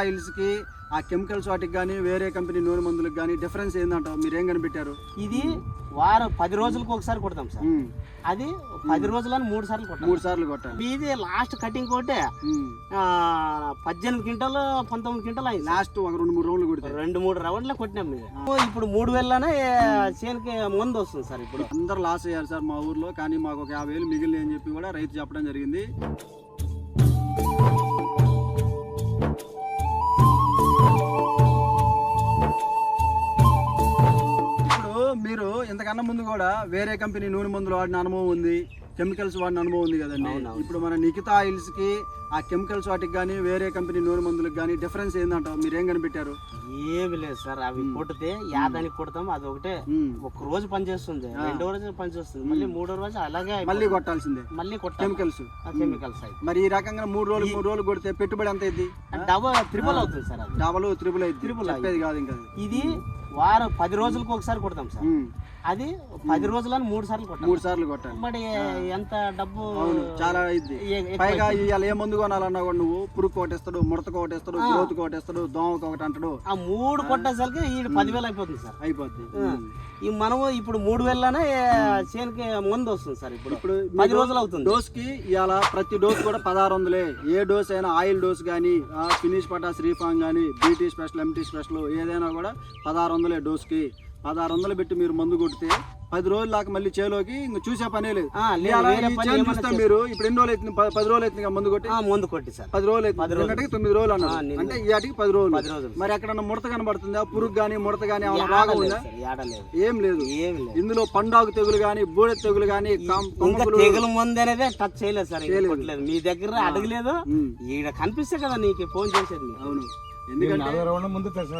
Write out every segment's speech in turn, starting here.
ఆయిల్స్కి ఆ కెమికల్స్ వాటికి కానీ వేరే కంపెనీ నూనె మందులకు కానీ డిఫరెన్స్ ఏందంటావు? మీరు ఏం కనిపెట్టారు? ఇది వారం పది రోజులకు ఒకసారి కొడతాం సార్. అది పది రోజులని మూడు సార్లు కొట్టాం మూడు సార్లు కొట్టాలి. ఇది లాస్ట్ కటింగ్ కొట్టే పద్దెనిమిది క్వింటాలు పంతొమ్మిది క్వింటాలు అయింది లాస్ట్ ఒక రెండు మూడు రౌండ్లు కొడితే. రెండు మూడు రౌండ్లు కొట్టినాం మీద ఇప్పుడు మూడు వేలనే చేనుకి మందు వస్తుంది సార్ ఇప్పుడు. అందరు లాస్ అయ్యారు సార్ మా ఊర్లో కానీ మాకు ఒక యాభై వేలు మిగిలిన అని చెప్పి కూడా రైతు చెప్పడం జరిగింది. ఇంతకన్నా ముందు కూడా వేరే కంపెనీ నూనె మందులు వాడిన అనుభవం ఉంది. కెమికల్స్ వాడిన అనుభవం ఉంది కదండి. ఇప్పుడు మన నిఖితా ఆయిల్స్కి ఆ కెమికల్స్ వాటికి కానీ వేరే కంపెనీ నూనె మందులకు కానీ డిఫరెన్స్ ఏందంటావు? మీరు ఏం కనిపెట్టారు? ఏమి లేదు సార్. అవి కొడితే యాదానికి కొడతాం. అది ఒకటే. ఒక రోజు పనిచేస్తుంది. రెండో రోజు పనిచేస్తుంది. మళ్ళీ మూడో రోజు అలాగే. మళ్ళీ కొట్టాల్సిందే. మళ్ళీ కెమికల్స్. కెమికల్స్ మరి ఈ రకంగా మూడు రోజులు మూడు రోజులు కొడితే పెట్టుబడి ఎంత అయింది డబల్ ట్రిపుల్ అవుతుంది సార్ డబల్ త్రిబుల్ అయింది Triple చెప్పేది కాదు ఇంకా. ఇది వారం పది రోజులకు ఒకసారి కొడతాం సార్. అది పది రోజులని మూడు సార్లు కొట్టాం మూడు సార్లు కొట్టాలి. మరి ఎంత డబ్బు చాలా ఎక్కువ పైగా ఇవాళ ఏ మందు కొనాలన్నా కూడా నువ్వు పురుగు కోటేస్తాడు ముడత కోటేస్తాడు గ్రోత్ కోటేస్తాడు దోమకు ఒకటి అంటాడు. ఆ మూడు కొట్టేసరికి ఈ పదివేలు అయిపోతుంది సార్. అయిపోద్ది. ఈ మనము ఇప్పుడు మూడు వేలనే చేనుకి మందు వస్తుంది సార్ ఇప్పుడు. ఇప్పుడు పది రోజులు అవుతుంది. డోస్కి ఇవాళ ప్రతి డోస్ కూడా పదహారు వందలే. ఏ డోస్ అయినా ఆయిల్ డోస్ కానీ ఫినిష్ పటా శ్రీఫాంగ్ కానీ బీటీ స్పెషల్ ఎంటీ స్పెషల్ ఏదైనా కూడా పదహారు వందలే డోస్కి పదహారు వందలు పెట్టి మీరు మందు కొడితే పది రోజుల దాకా మళ్ళీ చేలోకి ఇంక చూసే పనే లేదు. చూస్తాం మీరు ఇప్పుడు ఎన్ని రోజులు అవుతుంది? ప- పది రోజులు అవుతుంది మందు కొట్టి? మందు కొట్టి సార్. పది రోజులు అవుతుంది. నిన్నటికి తొమ్మిది రోజులు అన్నారు. అంటే ఈ ఆటికి పది రోజులు. మరి ఎక్కడన్నా ముడత కనబడుతుందా? పురుగు కానీ ముడత కానీ రోగం ఉందా? ఏం లేదు. ఇందులో పండాగు తెగులు కానీ బూడె తెగులు కానీ తెగులు మందు అనేది టచ్ చేయలేదు సార్ మీ దగ్గర అడగలేదు. ఈడ కనిపిస్తే కదా నీకు ఫోన్ చేసేది. అవును. ఎందుకంటే ముందు దర్శనం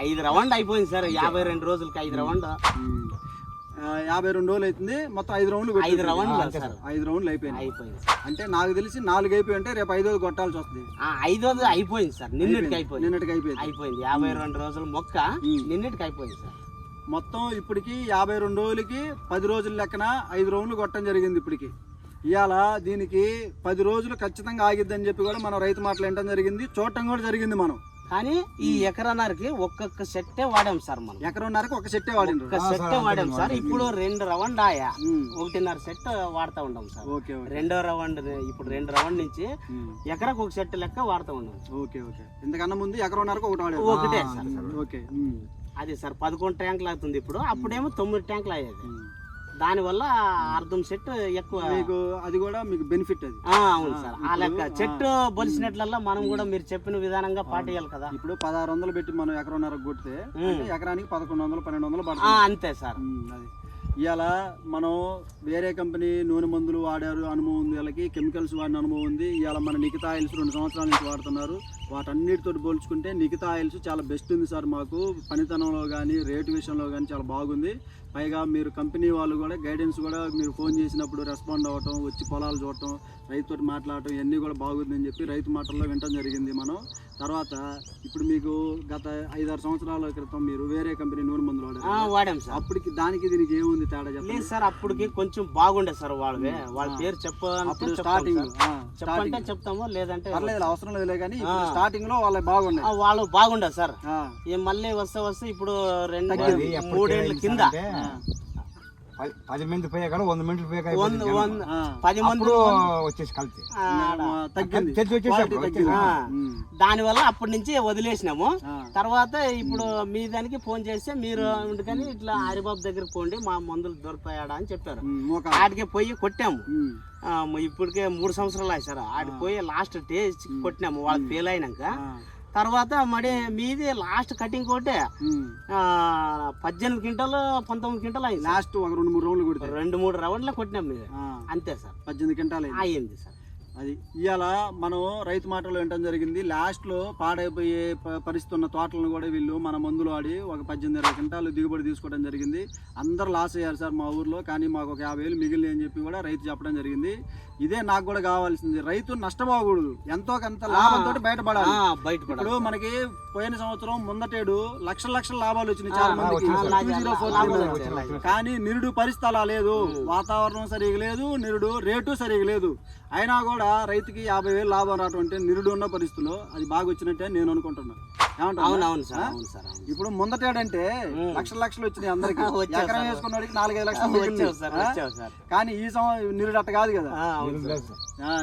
ఐదు రౌండ్ అయిపోయింది సార్. యాభై రెండు రోజులకి ఐదు రౌండ్. యాభై రెండు రోజులు అవుతుంది మొత్తం ఐదు రౌండ్లు ఐదు. రౌండ్లు సార్. ఐదు రౌండ్లు అయిపోయింది సార్. అంటే నాకు తెలిసి నాలుగు అయిపోయి ఉంటే రేపు ఐదోది కొట్టాల్సి వస్తుంది. ఆ, ఐదోది అయిపోయింది సార్. నిన్నటికి అయిపోయింది. నిన్నటికి అయిపోయింది. అయిపోయింది. యాభై రెండు రోజుల మొక్క. నిన్నటికి అయిపోయింది సార్. మొత్తం ఇప్పటికి యాభై రెండు రోజులకి పది రోజుల లెక్కన ఐదు రౌండ్లు కొట్టడం జరిగింది ఇప్పటికి. ఇవాళ దీనికి పది రోజులు ఖచ్చితంగా ఆగిద్దని చెప్పి కూడా మనం రైతు మాటలు వినడం జరిగింది. చూడటం కూడా జరిగింది మనం. కానీ ఈ ఎకరన్నరకి ఒక్కొక్క సెట్టే వాడాం సార్ మనం. ఎకరన్నరకు ఒక సెట్టే వాడిండ్రు ఒక్క సెట్టే వాడాం సార్. ఇప్పుడు రెండు రౌండ్ ఆయా. ఒకటిన్నర సెట్ వాడుతూ ఉంటాం సార్. Okay okay. రెండో రౌండ్ ఇప్పుడు రెండు రౌండ్ నుంచి. ఎకరకు ఒక సెట్ లెక్క వాడుతూ ఉన్నాం ఓకే ఓకే. ఇంతకన్నా ముందు ఎకరన్నరకు ఒకటి వాడారు. ఒకటే సార్ ఓకే. అది సార్ పదకొండు ట్యాంకులు అవుతుంది ఇప్పుడు. అప్పుడేమో తొమ్మిది ట్యాంకులు అయ్యేది. దానివల్ల అర్ధం సెట్ ఎక్కువ. మీకు అది కూడా మీకు బెనిఫిట్ అది. అవును సార్. ఆ లెక్క. చెట్టు బలిసినట్లల్లా మనం కూడా మీరు చెప్పిన విధానంగా పాటియాలి కదా. ఇప్పుడు పదహారు వందలు పెట్టి మనం ఎకరన్నరకు కొడితే ఎకరానికి పదకొండు వందలు పన్నెండు వందలు అంతే సార్. అది. ఇవాళ మనం వేరే కంపెనీ నూనె మందులు వాడారు అనుభవం ఉంది. వాళ్ళకి కెమికల్స్ వాడిన అనుభవం ఉంది. ఇవాళ మన నిఖితా ఆయిల్స్ రెండు సంవత్సరాల నుంచి వాడుతున్నారు. వాటన్నిటితో పోల్చుకుంటే నిఖితా ఆయిల్స్ చాలా బెస్ట్ ఉంది సార్ మాకు. పనితనంలో కానీ రేటు విషయంలో కానీ చాలా బాగుంది. పైగా మీరు కంపెనీ వాళ్ళు కూడా గైడెన్స్ కూడా మీరు ఫోన్ చేసినప్పుడు రెస్పాండ్ అవ్వటం వచ్చి పొలాలు చూడటం రైతుతో మాట్లాడటం ఇవన్నీ కూడా బాగుందని చెప్పి రైతు మాటల్లో వినటం జరిగింది మనం. తర్వాత ఇప్పుడు మీకు గత ఐదారు సంవత్సరాల క్రితం మీరు వేరే కంపెనీ నూనె మందులు ఆ, వాడారు వాడాం సార్. అప్పటికి దానికి దీనికి ఏముంది తేడా చెప్పండి? లేదు సార్ అప్పటికి కొంచెం బాగుండే సార్ వాళ్ళవే వాళ్ళ పేరు అప్పుడు చెప్తాం స్టార్టింగ్. చెప్పంటే చెప్తాము లేదంటే పర్లేదు అవసరం లేదులే కానీ స్టార్టింగ్లో వాళ్ళకి బాగున్నాయి ఆ, వాళ్ళు బాగుండే సార్. ఆ, ఏ మళ్ళీ వస్తే వస్తే ఇప్పుడు రెండు మూడేళ్ళ కింద. పది- మంది పోయా కానీ వంద మంది పోయాక పది మంది వచ్చేసి కలిసి తగ్గింది. ఉమ్, దానివల్ల అప్పటి నుంచి వదిలేసినాము. తర్వాత ఇప్పుడు మీ దానికి ఫోన్ చేస్తే మీరు అందుకని ఇట్లా హరిబాబు దగ్గరికి పోండి మా మందులు దొరుకుతాయాడా అని చెప్పారు. ఆడికి పోయి కొట్టాము. ఇప్పటికే మూడు సంవత్సరాలు అయ్యాయి సార్ ఆడికి పోయి లాస్ట్ టేస్ట్ కొట్టినాము. వాళ్ళకి ఫెయిల్ అయినాక. తర్వాత మరి మీది లాస్ట్ కటింగ్ కొట్టే పద్దెనిమిది క్వింటాలు పంతొమ్మిది క్వింటాలు అయింది. లాస్ట్ ఒక రెండు మూడు రౌండ్లు కొడితే. రెండు మూడు రౌండ్లు కొట్టినాం మీద అంతే సార్. పద్దెనిమిది క్వింటాలు అయింది. సార్. అది ఇవాళ మనం రైతు మాటలు వినటం జరిగింది. లాస్ట్లో పాడైపోయే పరిస్థితి ఉన్న తోటలను కూడా వీళ్ళు మన మందులు ఆడి ఒక పద్దెనిమిది ఇరవై క్వింటాలు దిగుబడి తీసుకోవడం జరిగింది. అందరు లాస్ అయ్యారు సార్ మా ఊర్లో కానీ మాకు ఒక యాభై వేలు మిగిలిన అని చెప్పి కూడా రైతు చెప్పడం జరిగింది. ఇదే నాకు కూడా కావాల్సింది. రైతు నష్టపోకూడదు. ఎంతో కొంత లాభంతో బయటపడాలి. ఇప్పుడు మనకి పోయిన సంవత్సరం ముందటేడు లక్షల లక్షల లాభాలు వచ్చినాయి చాలా మందికి. వచ్చినాయి సార్. అలాగే, 2014 లాభాలు లో. వచ్చాయి, అలాగే. కానీ నిరుడు పరిస్థితి అలా లేదు. వాతావరణం సరిగా లేదు. నిరుడు రేటు సరిగా లేదు. అయినా కూడా రైతుకి యాభై వేలు లాభం రావటం అంటే నిరుడు ఉన్న పరిస్థితుల్లో అది బాగా వచ్చినట్టే నేను అనుకుంటున్నా. ఏమంటావు అవును అవును సార్ అవును సార్ అవును ఇప్పుడు ముందటేడంటే లక్షల లక్షలు వచ్చినాయి అందరికి. ఎకరం సార్. వేసుకున్నవాడికి నాలుగైదు లక్షలు. వచ్చావు సార్ కానీ ఈ సంవత్సరం నిరుడు అట్ట కాదు కదా.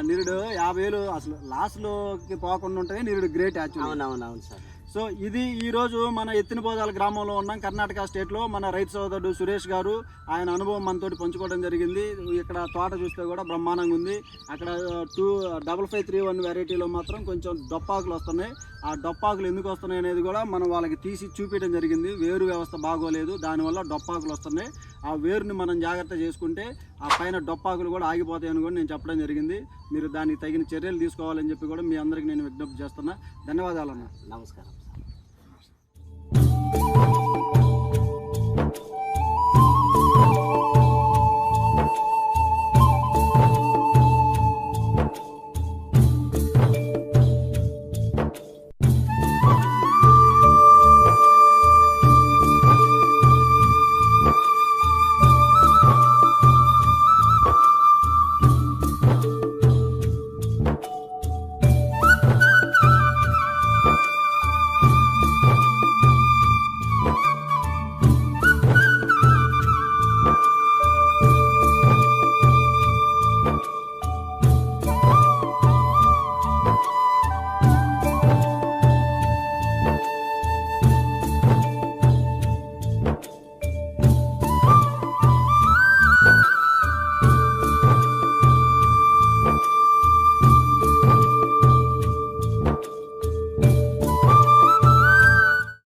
నిరుడు యాభై వేలు అసలు లాస్లోకి పోకుండా ఉంటే నిరుడు గ్రేట్ యాక్చువల్ అవును అవును అవును సార్. సో ఇది ఈరోజు మన ఎత్తినపోదాల గ్రామంలో ఉన్నాం. కర్ణాటక స్టేట్లో మన రైతు సోదరుడు సురేష్ గారు ఆయన అనుభవం మనతో పంచుకోవడం జరిగింది. ఇక్కడ తోట చూస్తే కూడా బ్రహ్మాండంగా ఉంది. అక్కడ two double five three one వెరైటీలో మాత్రం కొంచెం డొప్పాకులు వస్తున్నాయి. ఆ డొప్పాకులు ఎందుకు వస్తున్నాయి అనేది కూడా మనం వాళ్ళకి తీసి చూపించడం జరిగింది. వేరు వ్యవస్థ బాగోలేదు. దానివల్ల డొప్పాకులు వస్తున్నాయి. ఆ వేరుని మనం జాగ్రత్త చేసుకుంటే ఆ పైన డొప్పాకులు కూడా ఆగిపోతాయని కూడా నేను చెప్పడం జరిగింది. మీరు దానికి తగిన చర్యలు తీసుకోవాలని చెప్పి కూడా మీ అందరికి నేను విజ్ఞప్తి చేస్తున్నా. ధన్యవాదాలు అన్న. నమస్కారం.